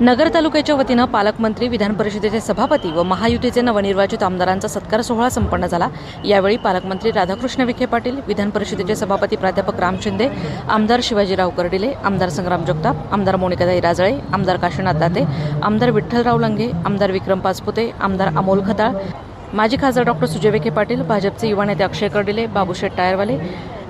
नगर तालुक्याच्या वतीनं पालकमंत्री विधान परिषदेचे सभापती व महायुतीचे नवनिर्वाचित आमदारांचा सत्कार सोहळा संपन्न झाला. यावेळी पालकमंत्री राधाकृष्ण विखे पाटील विधान परिषदेचे सभापती प्राध्यापक राम शिंदे आमदार शिवाजीराव कर्डिले आमदार संग्राम जगताप आमदार मोनिकाताई राजळे आमदार काशीनाथ दाते आमदार विठ्ठलराव लंगे आमदार विक्रम पाचपुते आमदार अमोल खताळ माजी खासदार डॉक्टर सुजय विखे पाटील भाजपचे युवा नेते अक्षय कर्डिले बाबूशेठ टायरवाले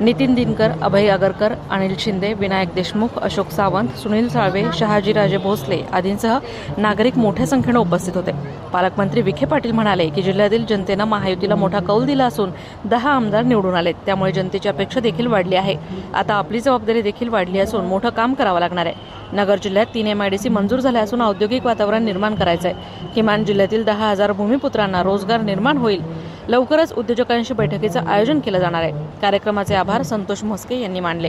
नितीन दिनकर अभय आगरकर अनिल शिंदे विनायक देशमुख अशोक सावंत सुनील साळवे शहाजीराजे भोसले आदींसह नागरिक मोठ्या संख्येनं उपस्थित होते. पालकमंत्री विखे पाटील म्हणाले की जिल्ह्यातील जनतेनं महायुतीला मोठा कौल दिला असून दहा आमदार निवडून आलेत. त्यामुळे जनतेची अपेक्षा देखील वाढली आहे. आता आपली जबाबदारी देखील वाढली असून मोठं काम करावं लागणार आहे. नगर जिल्ह्यात तीन एम आय डी सी मंजूर झाल्या असून औद्योगिक वातावरण निर्माण करायचं आहे किमान जिल्ह्यातील दहा हजार भूमिपुत्रांना रोजगार निर्माण होईल. लवकरच उद्योजकांशी बैठकीचं आयोजन केलं जाणार आहे. कार्यक्रमाचे आभार संतोष म्हस्के यांनी मानले.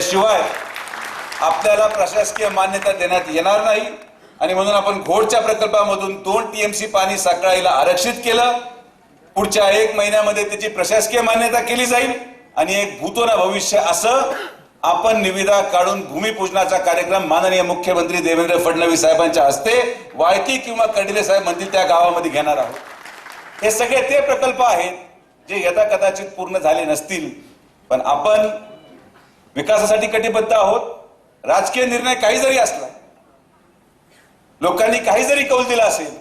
शिवाय आपल्याला प्रशासकीय मान्यता देण्यात येणार नाही आणि म्हणून आपण घोडच्या प्रकल्पामधून दोन टीएमसी पाणी साखळाईला आरक्षित केलं. पुढच्या एक महिन्यामध्ये त्याची प्रशासकीय मान्यता केली जाईल आणि एक भूतोना भविष्य असं आपण निविदा काढून भूमिपूजनाचा कार्यक्रम माननीय मुख्यमंत्री देवेंद्र फडणवीस साहेबांच्या हस्ते वाळकी किंवा कर्डिले साहेब म्हणतील त्या गावामध्ये घेणार आहोत. हे सगळे ते प्रकल्प आहेत जे यदा कदाचित पूर्ण झाले नसतील. पण आपण विकासासाठी कटिबद्ध आहोत. राजकीय निर्णय काही जरी असला लोकांनी काही जरी कौल दिला असेल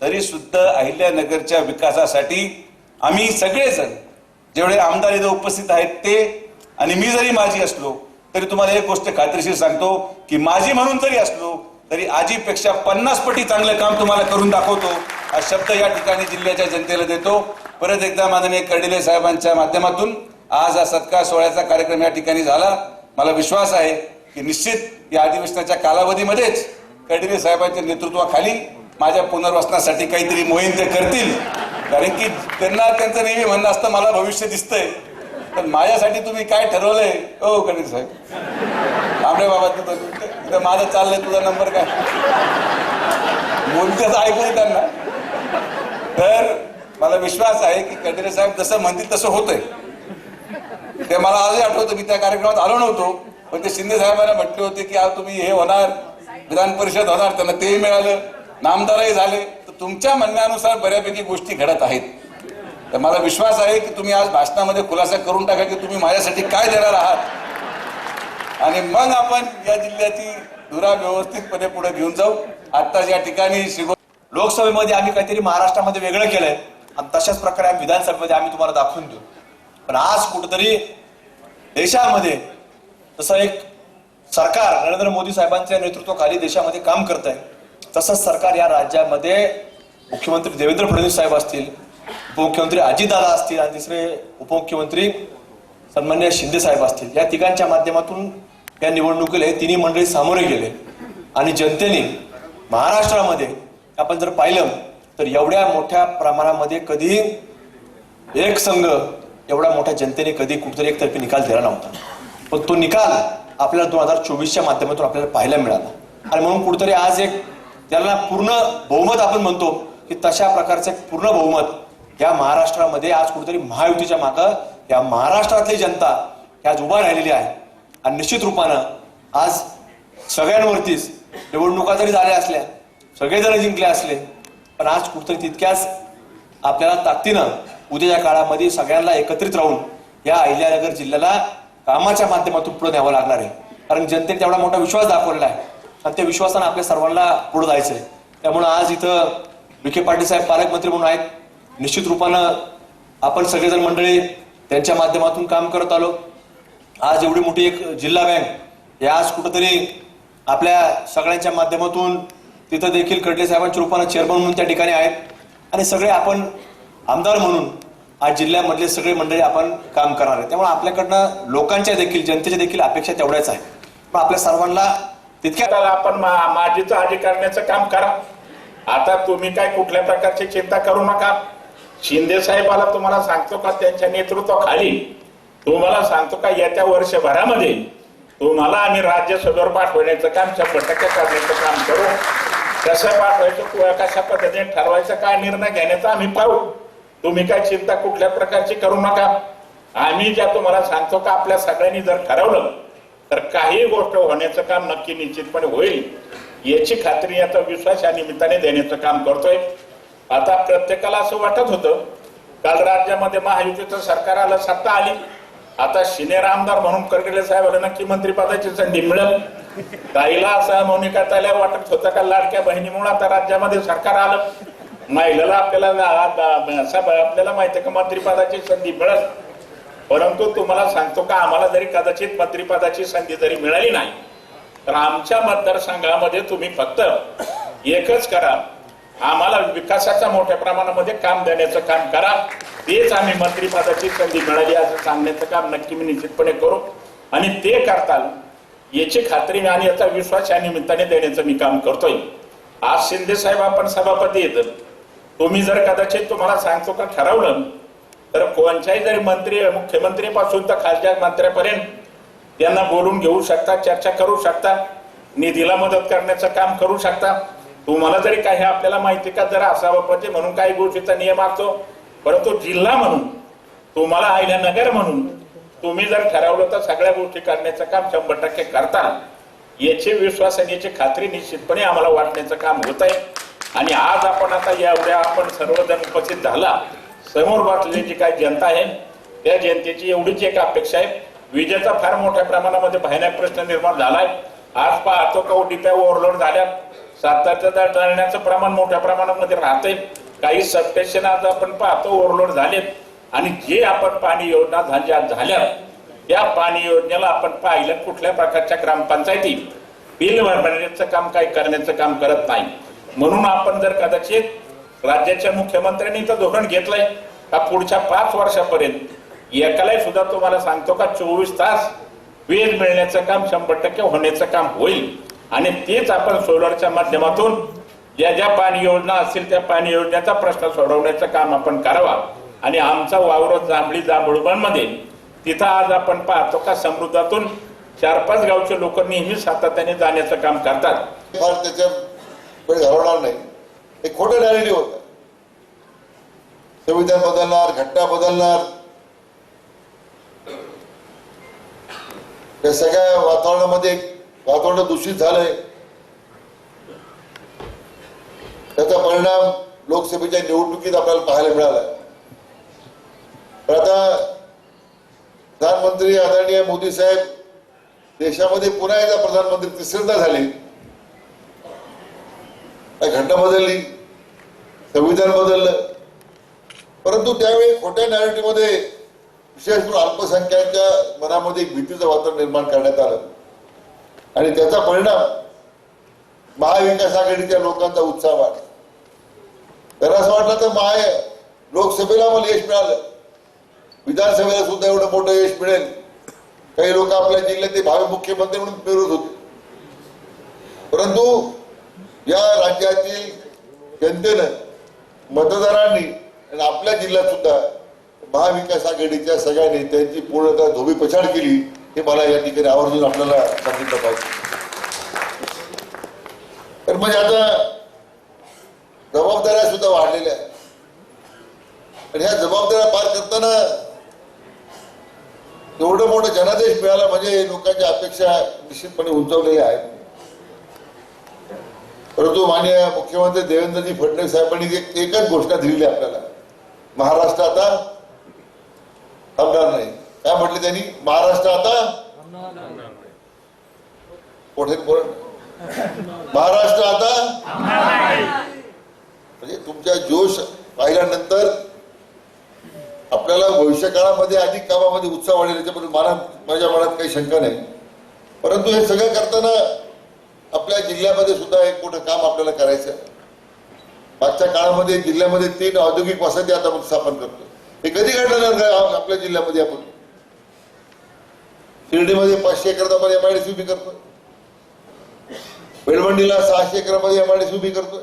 तरी सुद्धा अहिल्यानगरच्या विकासासाठी आम्ही सगळेजण जेवढे आमदार इथे उपस्थित आहेत ते आणि मी जरी माझी असलो तरी तुम्हाला एक गोष्ट खात्रीशीर सांगतो की माझी म्हणून जरी असलो तरी आजीपेक्षा पन्नास पटी चांगलं काम तुम्हाला करून दाखवतो. हा शब्द या ठिकाणी जिल्ह्याच्या जनतेला देतो. परत एकदा माननीय कर्डिले साहेबांच्या माध्यमातून आज हा सत्कार सोहळ्याचा कार्यक्रम या ठिकाणी झाला. मला विश्वास आहे की निश्चित या अधिवेशनाच्या कालावधीमध्येच कर्डिले साहेबांच्या नेतृत्वाखाली माझ्या पुनर्वसनासाठी काहीतरी मोहीम ते करतील. कारण की त्यांना त्यांचं नेहमी म्हणणं असतं मला भविष्य दिसतंय. पण माझ्यासाठी तुम्ही काय ठरवलंय? हो कर्डिले साहेब. आमरे बाबा तुझं माझं चाललंय तुझा नंबर काय? बोलतेच ऐकू त्यांना तर मला विश्वास आहे की कर्डिले साहेब जसं म्हणतील तसं होतंय. ते मला आजही आठवतं मी त्या कार्यक्रमात आलो नव्हतो पण ते शिंदे साहेबांना म्हटले होते की आज तुम्ही हे होणार विधान परिषद होणार त्यांना तेही मिळालं नामदारही झाले. तर तुमच्या म्हणण्यानुसार बऱ्यापैकी गोष्टी घडत आहेत. तर मला विश्वास आहे की तुम्ही आज भाषणामध्ये खुलासा करून टाका की तुम्ही माझ्यासाठी काय देणार आहात. आणि मग आपण या जिल्ह्याची धुरा व्यवस्थितपणे पुढे घेऊन जाऊ. आत्ताच या ठिकाणी शिगो लोकसभेमध्ये आम्ही काहीतरी महाराष्ट्रामध्ये वेगळं केलंय. आणि तशाच प्रकारे आम्ही विधानसभेमध्ये आम्ही तुम्हाला दाखवून देऊ. पण आज कुठंतरी देशामध्ये तसं एक सरकार नरेंद्र मोदी साहेबांच्या नेतृत्वाखाली देशामध्ये काम करत आहे तसंच सरकार या राज्यामध्ये मुख्यमंत्री देवेंद्र फडणवीस साहेब असतील उपमुख्यमंत्री अजितदादा असतील आणि तिसरे उपमुख्यमंत्री सन्मान्य शिंदे साहेब असतील या तिघांच्या माध्यमातून या निवडणुकीला हे तिन्ही मंडळी सामोरे गेले. आणि जनतेने महाराष्ट्रामध्ये आपण जर पाहिलं तर एवढ्या मोठ्या प्रमाणामध्ये कधी एक संघ एवढ्या मोठ्या जनतेने कधी कुठेतरी एकतर्फी निकाल दिला नव्हता. पण तो निकाल आपल्याला दोन हजार चोवीसच्या माध्यमातून आपल्याला पाहायला मिळाला. आणि म्हणून कुठेतरी आज एक त्याला पूर्ण बहुमत आपण म्हणतो की तशा प्रकारचं एक पूर्ण बहुमत या महाराष्ट्रामध्ये आज कुठेतरी महायुतीच्या मागं या महाराष्ट्रातली जनता ही आज उभा राहिलेली आहे. आणि निश्चित रूपानं आज सगळ्यांवरतीच निवडणुका जरी झाल्या असल्या सगळेजण जिंकले असले पण आज कुठतरी तितक्याच आपल्याला ताकदीनं उद्याच्या काळामध्ये सगळ्यांना एकत्रित राहून या अहिल्यानगर जिल्ह्याला कामाच्या माध्यमातून पुढे न्यावं लागणार आहे. कारण जनतेने तेवढा मोठा विश्वास दाखवलेला आहे. आणि त्या विश्वासानं आपल्या सर्वांना पुढे जायचं आहे त्यामुळं आज इथं विखे पाटील साहेब पालकमंत्री म्हणून आहेत. निश्चित रूपानं आपण सगळेजण मंडळी त्यांच्या माध्यमातून काम करत आलो. आज एवढी मोठी एक जिल्हा बँक हे आज कुठंतरी आपल्या सगळ्यांच्या माध्यमातून तिथं देखील खडले साहेबांच्या रूपानं चेअरमन म्हणून त्या ठिकाणी आहेत. आणि सगळे आपण आमदार म्हणून आज जिल्ह्यामधले सगळे मंडळी आपण काम करणार आहे त्यामुळे आपल्याकडनं लोकांच्या देखील जनतेच्या देखील अपेक्षा तेवढ्याच आहे पण आपल्या सर्वांना तितक्या आपण मा- माझीचं आधी करण्याचं काम करा. आता तुम्ही काय कुठल्या प्रकारची चिंता करू नका. शिंदे साहेबाला तुम्हाला सांगतो का त्यांच्या नेतृत्वाखाली तुम्हाला सांगतो का येत्या वर्षभरामध्ये तुम्हाला आम्ही राज्यसभेवर पाठवण्याचं काम शंभर टक्के करण्याचं काम करू. कसं पाठवायचं किंवा कशा पद्धतीने ठरवायचं काय निर्णय घेण्याचा आम्ही पाहू. तुम्ही काय चिंता कुठल्या प्रकारची करू नका. आम्ही ज्या तुम्हाला सांगतो का आपल्या सगळ्यांनी जर ठरवलं तर काही गोष्ट होण्याचं काम नक्की निश्चितपणे होईल. याची खात्री याचा विश्वास या निमित्ताने देण्याचं काम करतोय. आता प्रत्येकाला असं वाटत होतं काल राज्यामध्ये महायुतीचं सरकार आलं सत्ता आली. आता शिनेर आमदार म्हणून करगिले साहेबांना नक्की मंत्रिपदाची संधी मिळेल. ताईला असं मोनिका ताईला वाटत होतं का लाडक्या बहिणीमुळे आता राज्यामध्ये सरकार आलं? महिलेला आपल्याला असं आपल्याला माहिती का मंत्रिपदाची संधी मिळत परंतु तुम्हाला सांगतो का आम्हाला जरी कदाचित मंत्रिपदाची संधी जरी मिळाली नाही तर आमच्या मतदारसंघामध्ये तुम्ही फक्त एकच करा. आम्हाला विकासाच्या मोठ्या प्रमाणामध्ये काम देण्याचं काम करा. तेच आम्ही मंत्रिपदाची संधी मिळाली असं सांगण्याचं काम नक्की मी निश्चितपणे करू. आणि ते करताल याची खात्री मी आणि याचा विश्वास या निमित्ताने देण्याचं मी काम करतोय. आज शिंदे साहेब आपण सभापती येतात. तुम्ही जर कदाचित तुम्हाला सांगतो का ठरवलं तर कोणत्याही जरी मंत्री मुख्यमंत्रीपासून तर खालच्या मंत्र्यापर्यंत त्यांना बोलून घेऊ शकता चर्चा करू शकता निधीला मदत करण्याचं काम करू शकता. तुम्हाला जरी काही आपल्याला माहिती का जरा सभापती म्हणून काही गोष्टीचा नियम असतो. परंतु जिल्हा म्हणून तुम्हाला अहिल्यानगर म्हणून तुम्ही जर ठरवलं तर सगळ्या गोष्टी करण्याचं काम शंभर टक्के करता. याची विश्वास आणि याची खात्री निश्चितपणे आम्हाला वाटण्याचं काम होत आहे आणि आज आपण आता एवढ्या आपण सर्वजण उपस्थित झाला समोर बसलेली जी काही जनता आहे त्या जनतेची एवढीच एक अपेक्षा आहे. विजेचा फार मोठ्या प्रमाणामध्ये भयानक प्रश्न निर्माण झालाय. आज पाहतो का ओटीपीया ओव्हरलोड झाल्या सातारच्या टळण्याचं प्रमाण मोठ्या प्रमाणामध्ये राहते काही सबस्टेशन आज आपण पाहतो ओव्हरलोड झालेत. आणि जे आपण पाणी योजना झाल्या झाल्या त्या पाणी योजनेला आपण पाहिलं कुठल्या प्रकारच्या ग्रामपंचायती बिल भरण्याचं काम काय करण्याचं काम करत नाही. म्हणून आपण जर कदाचित राज्याच्या मुख्यमंत्र्यांनी तर धोरण घेतलंय का पुढच्या पाच वर्षापर्यंत एकालाही सुद्धा तुम्हाला सांगतो का चोवीस तास वीज मिळण्याचं काम शंभर टक्के होण्याचं काम होईल. आणि तेच आपण सोलरच्या माध्यमातून ज्या ज्या पाणी योजना असतील त्या पाणी योजनेचा प्रश्न सोडवण्याचं काम आपण करावा. आणि आमचा वावर जांभळी जांभूळबनमध्ये तिथं आज आपण पाहतो का समृद्धातून चार पाच गावचे लोक नेहमी सातत्याने जाण्याचं काम करतात. त्याच्या नाही. हे खोटं नॅरेटिव्ह होतं. संविधान बदलणार घटना बदलणार. या सगळ्या वातावरणामध्ये वातावरण दूषित झालंय. त्याचा परिणाम लोकसभेच्या निवडणुकीत आपल्याला पाहायला मिळाला तर आता प्रधानमंत्री आदरणीय मोदी साहेब देशामध्ये पुन्हा एकदा प्रधानमंत्री तिसऱ्यांदा झाले. घटना बदलली संविधान बदललं. परंतु त्यावेळी खोट्या नॅरेटिव्ह विशेष करून अल्पसंख्याकांच्या मनामध्ये एक भीतीचं वातावरण निर्माण करण्यात आलं. आणि त्याचा परिणाम महाविकास आघाडीच्या लोकांचा उत्साह वाढला. तर असं वाटलं तर महा लोकसभेला मला यश मिळालं. विधानसभेला सुद्धा एवढं मोठं यश मिळेल. काही लोक आपल्या जिल्ह्यातले भावी मुख्यमंत्री म्हणून विरोध होते. परंतु या राज्यातील जनतेनं मतदारांनी आणि आपल्या जिल्ह्यात सुद्धा महाविकास आघाडीच्या सगळ्या नेत्यांची पूर्णतः धोबी पछाड केली हे मला या ठिकाणी आवर्जून आपल्याला सांगितलं पाहिजे. तर म्हणजे आता जबाबदाऱ्या सुद्धा वाढलेल्या आहेत. आणि ह्या जबाबदाऱ्या पार करताना एवढं मोठं जनादेश मिळाला म्हणजे लोकांच्या अपेक्षा निश्चितपणे उंचावलेल्या आहेत. परंतु माननीय मुख्यमंत्री देवेंद्रजी फडणवीस साहेबांनी एक एकच घोषणा दिलेली आपल्याला. महाराष्ट्र आता थांबणार नाही. काय म्हटले त्यांनी? महाराष्ट्र आता पुढे बोल महाराष्ट्र आता म्हणजे तुमच्या जोश पाहिल्यानंतर आपल्याला भविष्य काळामध्ये अधिक कामामध्ये उत्साह वाढेल याच्याबद्दल मला माझ्या मनात काही शंका नाही. परंतु हे सगळं करताना आपल्या जिल्ह्यामध्ये सुद्धा एक मोठं काम आपल्याला करायचं आहे. मागच्या काळामध्ये जिल्ह्यामध्ये तीन औद्योगिक वसती आता आपण स्थापन करतो हे कधी घडणार काय आपल्या जिल्ह्यामध्ये आपण. शिर्डीमध्ये पाचशे एकरात आपण एमआयडीसी उभी करतोय. बेळवंडीला सहाशे एकरामध्ये एमआयडीसी उभी करतोय.